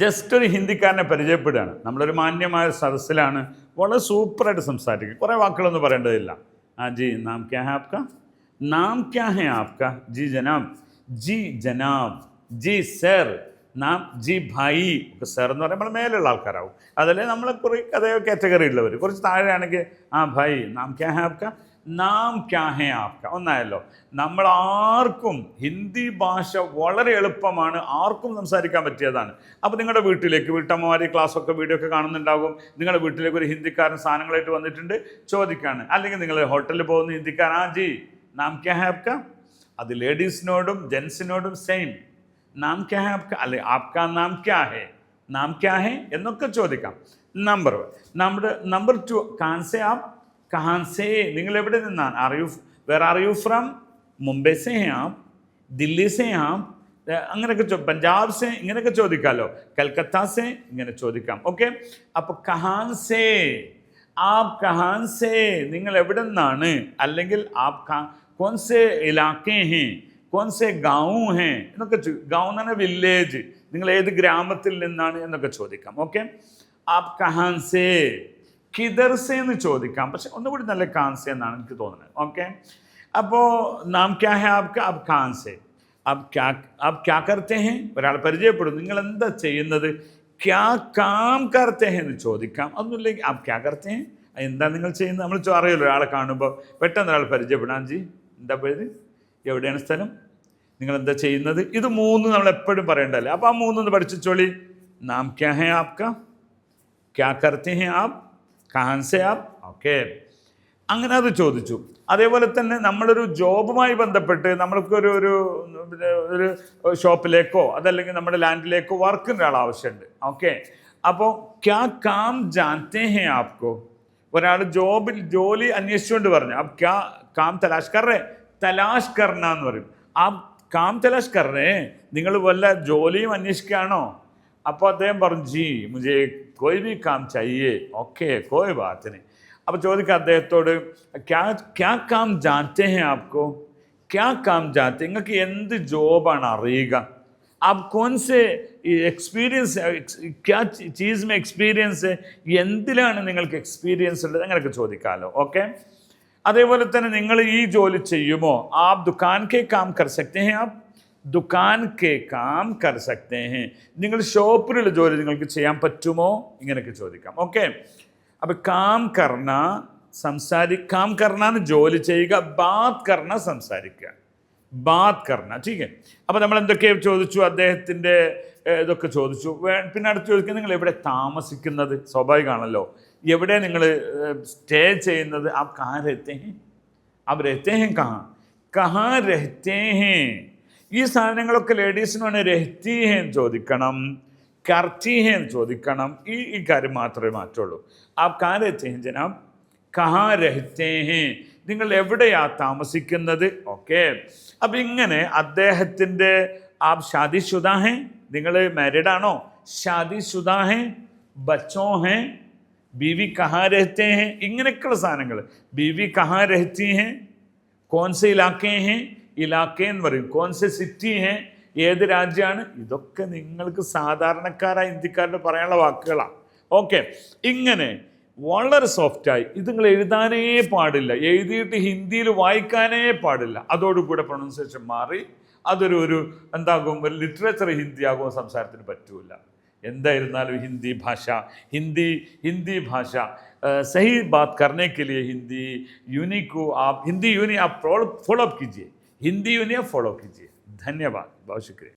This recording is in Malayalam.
ജസ്റ്റ് ഒരു ഹിന്ദിക്കാരനെ പരിചയപ്പെടുകയാണ്. നമ്മളൊരു മാന്യമായ സദസ്സിലാണ്. വളരെ സൂപ്പറായിട്ട് സംസാരിക്കും. കുറേ വാക്കുകളൊന്നും പറയേണ്ടതില്ല. ആ ജി നാം ക്യാ ഹെ ആപ്ക? നാം ക്യാ ഹെ ആപ്ക? ജി ജനാബ്. ജി ജനാബ്. G sir. നാം ജി ഭായി. ഒക്കെ സർ എന്ന് പറയുമ്പോൾ നമ്മൾ മേലുള്ള ആൾക്കാരാവും. അതല്ലേ നമ്മൾ കുറേ അതേ കാറ്റഗറി ഉള്ളവർ കുറച്ച് താഴെയാണെങ്കിൽ ആ ഭായി നാം ക്യാ ഹെ ആപ്ക? നാം ക്യാ ഹെ ആപ്ക. ഒന്നായല്ലോ. നമ്മൾ ആർക്കും ഹിന്ദി ഭാഷ വളരെ എളുപ്പമാണ്. ആർക്കും സംസാരിക്കാൻ പറ്റിയതാണ്. അപ്പോൾ നിങ്ങളുടെ വീട്ടിലേക്ക് വീട്ടമ്മമാർ ക്ലാസ്സൊക്കെ വീഡിയോ ഒക്കെ കാണുന്നുണ്ടാകും. നിങ്ങളുടെ വീട്ടിലേക്ക് ഒരു ഹിന്ദിക്കാരൻ സാധനങ്ങളായിട്ട് വന്നിട്ടുണ്ട്. ചോദിക്കാണ്. അല്ലെങ്കിൽ നിങ്ങൾ ഹോട്ടലിൽ പോകുന്ന ഹിന്ദിക്കാരൻ ആ ജി നാം ക്യാ ഹെ ആപ്ക? അത് ലേഡീസിനോടും ജെൻസിനോടും സെയിം നാം ക്യാ ഹെ അല്ലെ ആപ്ക നാം ക്യാ ഹെ നാം ക്യാ ഹെ എന്നൊക്കെ ചോദിക്കാം. നമ്പർ നമ്മുടെ നമ്പർ ടു കാൻസെ ആപ്പ്. കഹാൻസേ നിങ്ങൾ എവിടെ നിന്നാണ്? Are you where are you from Mumbai say ആം ദില്ലി സേ ആം അങ്ങനെയൊക്കെ ചോ പഞ്ചാബ് സേ ഇങ്ങനെയൊക്കെ ചോദിക്കാമല്ലോ കൽക്കത്ത സേ ഇങ്ങനെ ചോദിക്കാം. ഓക്കെ അപ്പോൾ കഹാൻസേ ആപ് കഹാൻസേ നിങ്ങൾ എവിടെ നിന്നാണ്? അല്ലെങ്കിൽ ആപ് കാ കോൺ സേ ഇലാക്കേ ഹേ കോൺസേ ഗാവും ഹേ എന്നൊക്കെ ഗാവ് എന്ന് പറഞ്ഞാൽ വില്ലേജ് നിങ്ങൾ ഏത് ഗ്രാമത്തിൽ നിന്നാണ് എന്നൊക്കെ ചോദിക്കാം. ഓക്കെ ആപ് കഹാൻ സേ കിദർസെ എന്ന് ചോദിക്കാം. പക്ഷെ ഒന്നുകൂടി നല്ല കാൻസെ എന്നാണ് എനിക്ക് തോന്നുന്നത്. ഓക്കെ? അപ്പോൾ നാം ക്യാ ഹെ ആപ്ക അബ് കാൻസെ. അബ് ക്യാ അബ് ക്യാ കർത്തെ ഹെ? ഒരാൾ പരിചയപ്പെടും നിങ്ങൾ എന്താ ചെയ്യുന്നത്? ക്യാ കാം കർത്തെ ഹെ എന്ന് ചോദിക്കാം. അതൊന്നുമില്ലെങ്കിൽ അബ് ക്യാ കർത്തെ ഹെ? എന്താ നിങ്ങൾ ചെയ്യുന്നത്? നമ്മൾ അറിയല്ലോ അറിയാലോ ഒരാളെ കാണുമ്പോൾ. പെട്ടെന്ന് ഒരാൾ പരിചയപ്പെടാം. ജി എന്താ പേര്? എവിടെയാണ് സ്ഥലം? നിങ്ങൾ എന്താ ചെയ്യുന്നത്? ഇത് മൂന്ന് നമ്മൾ എപ്പോഴും പറയേണ്ടതല്ലേ? അപ്പോൾ ആ മൂന്നൊന്ന് പഠിച്ചോളി നാം ക്യാ ഹെ ആപ്ക ക്യാ കർത്തെ ഹെ ആപ്? കഹാൻ സെ ആപ് ഓക്കെ അങ്ങനെ അത് ചോദിച്ചു. അതേപോലെ തന്നെ നമ്മളൊരു ജോബുമായി ബന്ധപ്പെട്ട് നമ്മൾക്കൊരു ഒരു ഒരു ഷോപ്പിലേക്കോ അതല്ലെങ്കിൽ നമ്മുടെ ലാൻഡിലേക്കോ വർക്കിന് ഒരാൾ ആവശ്യമുണ്ട്. ഓക്കെ അപ്പോൾ ക്യാ കാം ജാൻതേ ഹേ ആപ്കോ? ഒരാൾ ജോബിൽ ജോലി അന്വേഷിച്ചുകൊണ്ട് പറഞ്ഞു. അബ് ക്യാ കാം തലാഷ് കറേ തലാഷ് കർണ എന്ന് പറയും. ആ കാം തലാഷ് കറേ നിങ്ങൾ വല്ല ജോലിയും അന്വേഷിക്കുകയാണോ? അപ്പോൾ അദ്ദേഹം പറഞ്ഞു ജി മുജേ കോയ് ബി കാം ചെയ്യേ. ഓക്കെ കോയി ബാത്തിന് അപ്പോൾ ചോദിക്കുക അദ്ദേഹത്തോട് ക്യാ ക്യാ കാം ജാനത്തെ ഹേ ആപ്കോ? ക്യാ കാം ജാനത്തെ നിങ്ങൾക്ക് എന്ത് ജോബാണ് അറിയുക? ആപ് കോൺസ് എക്സ്പീരിയൻസ് ക്യാ ചീസ് മേ എക്സ്പീരിയൻസ് എന്തിലാണ് നിങ്ങൾക്ക് എക്സ്പീരിയൻസ് ഉള്ളത്? അങ്ങനെയൊക്കെ ചോദിക്കാമല്ലോ ഓക്കെ? അതേപോലെ തന്നെ നിങ്ങൾ ഈ ജോലി ചെയ്യുമോ? ആപ് ദുഖാൻ കെ കാം കർ സക്തേ ആപ്? ദുക്കാൻ കെ കാം കർ സക്തെ ഹേ നിങ്ങൾ ഷോപ്പിലുള്ള ജോലി നിങ്ങൾക്ക് ചെയ്യാൻ പറ്റുമോ ഇങ്ങനെയൊക്കെ ചോദിക്കാം ഓക്കെ അപ്പം കാം കർണ സംസാരി കാം കർണ എന്ന് ജോലി ചെയ്യുക ബാത് കർണ സംസാരിക്കുക ബാത് കർണ ടീക്കെ അപ്പോൾ നമ്മൾ എന്തൊക്കെ ചോദിച്ചു അദ്ദേഹത്തിൻ്റെ ഏഹ്, ഇതൊക്കെ ചോദിച്ചു വേ- പിന്നെ അടുത്ത് ചോദിക്കുക നിങ്ങൾ എവിടെ താമസിക്കുന്നത് സ്വാഭാവികമാണല്ലോ എവിടെ നിങ്ങൾ സ്റ്റേ ചെയ്യുന്നത് ആ കഹാ രഹത്തെ ഹേ अब रहते हैं कहाँ कहाँ रहते हैं ഈ സാധനങ്ങളൊക്കെ ലേഡീസിന് വേണേൽ രഹ്തീഹേൻ ചോദിക്കണം കർത്തീഹേൻ ചോദിക്കണം. ഈ ഈ കാര്യം മാത്രമേ മാറ്റുള്ളൂ. ആ കാ രഹത്തെ ഹേ ജനാബ്? കഹാ രഹ്തേഹേ നിങ്ങൾ എവിടെയാ താമസിക്കുന്നത്? ഓക്കെ. അപ്പം ഇങ്ങനെ അദ്ദേഹത്തിന്റെ ആ ഷാദി ശുദാഹേ നിങ്ങൾ മാരീഡ് ആണോ? ഷാദി ശുദാഹേ ബച്ചോ ഹേ ബീവി കഹാ രഹത്തെ ഇങ്ങനെയൊക്കെയുള്ള സാധനങ്ങൾ. ബീവി കഹാ രഹത്തി ഹേ കോൺ സെ ഇലാക്കേ ഹേ ഇലാക്കേ എന്ന് പറയും കോൺ സെ സിറ്റി ഹേ ഏത് രാജ്യമാണ് ഇതൊക്കെ നിങ്ങൾക്ക് സാധാരണക്കാരായ ഇന്ത്യക്കാരുടെ പറയാനുള്ള വാക്കുകളാണ് ഓക്കെ ഇങ്ങനെ വളരെ സോഫ്റ്റായി ഇത് നിങ്ങൾ എഴുതാനേ പാടില്ല എഴുതിയിട്ട് ഹിന്ദിയിൽ വായിക്കാനേ പാടില്ല അതോടുകൂടെ പ്രൊണൗൺസിയേഷൻ മാറി അതൊരു ഒരു എന്താകും ഒരു ലിറ്ററേച്ചർ ഹിന്ദി ആകുമ്പോൾ സംസാരത്തിന് പറ്റൂല എന്തായിരുന്നാലും ഹിന്ദി ഭാഷ हिंदी हिंदी भाषा अ, सही बात करने के लिए हिंदी यूनि को आप हिंदी यूनि आप फॉलो अप कीजिए हिंदी यूनियन फॉलो कीजिए। धन्यवाद। बहुत शुक्रिया।